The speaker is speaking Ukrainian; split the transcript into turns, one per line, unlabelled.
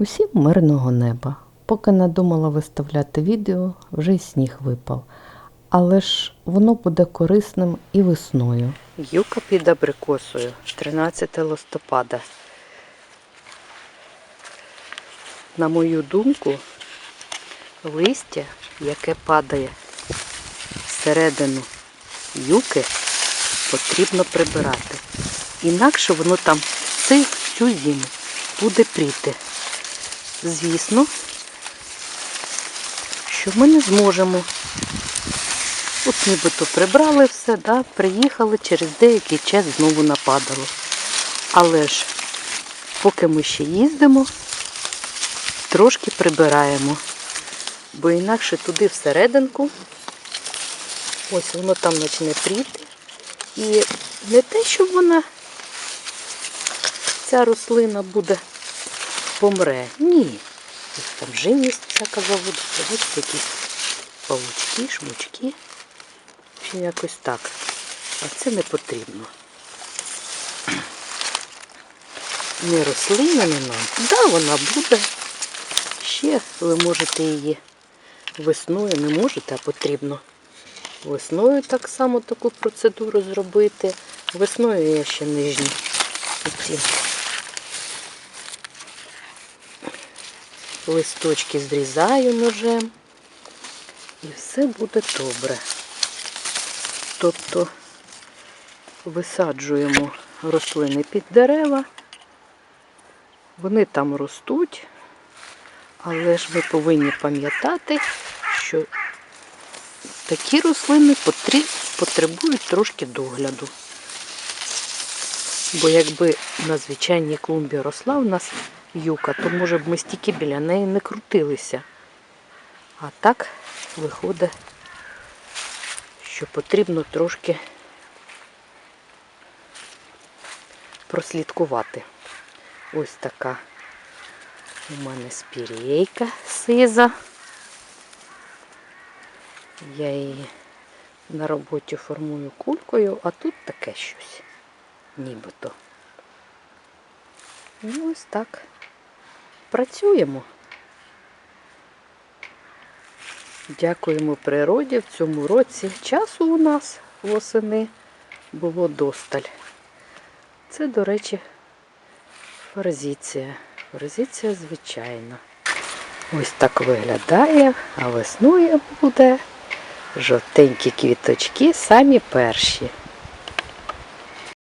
Усім мирного неба. Поки надумала виставляти відео, вже й сніг випав. Але ж воно буде корисним і весною. Юка під абрикосою, 13 листопада. На мою думку, листя, яке падає всередину юки, потрібно прибирати. Інакше воно там всю зиму буде пріти. Звісно, що ми не зможемо. От нібито прибрали все, да, приїхали, через деякий час знову нападало. Але ж, поки ми ще їздимо, трошки прибираємо. Бо інакше туди всерединку, ось воно там почне пріти. І не те, що вона, ця рослина буде помре. Ні. Там живність всяка заводиться. Бачите, якісь павучки, шмучки. Чи якось так. А це не потрібно. Не рослина, не нам. Да, вона буде. Ще ви можете її весною, не можете, а потрібно. Весною так само таку процедуру зробити. Весною я ще нижні листочки зрізаю ножем. І все буде добре. Тобто висаджуємо рослини під дерева, вони там ростуть, але ж ми повинні пам'ятати, що такі рослини потребують трошки догляду. Бо якби на звичайній клумбі росла у нас юка, то може б ми стільки біля неї не крутилися. А так виходить, що потрібно трошки прослідкувати. Ось така у мене спірейка сиза. Я її на роботі формую кулькою, а тут таке щось. Нібито. Ну, ось так. Працюємо. Дякуємо природі в цьому році. Часу у нас восени було досталь. Це, до речі, форзиція. Форзиція звичайна. Ось так виглядає, а весною буде жовтенькі квіточки, самі перші.